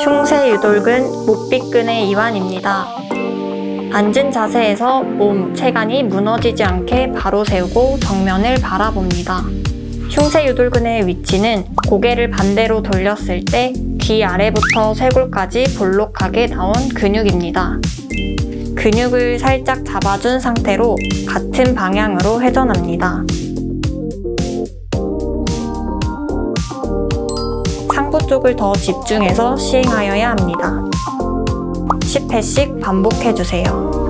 유돌근 목비근의 이완입니다. 앉은 자세에서 몸, 체간이 무너지지 않게 바로 세우고 정면을 바라봅니다. 흉쇄 유돌근의 위치는 고개를 반대로 돌렸을 때 귀 아래부터 쇄골까지 볼록하게 나온 근육입니다. 근육을 살짝 잡아준 상태로 같은 방향으로 회전합니다. 상부 쪽을 더 집중해서 시행하여야 합니다. 10회씩 반복해주세요.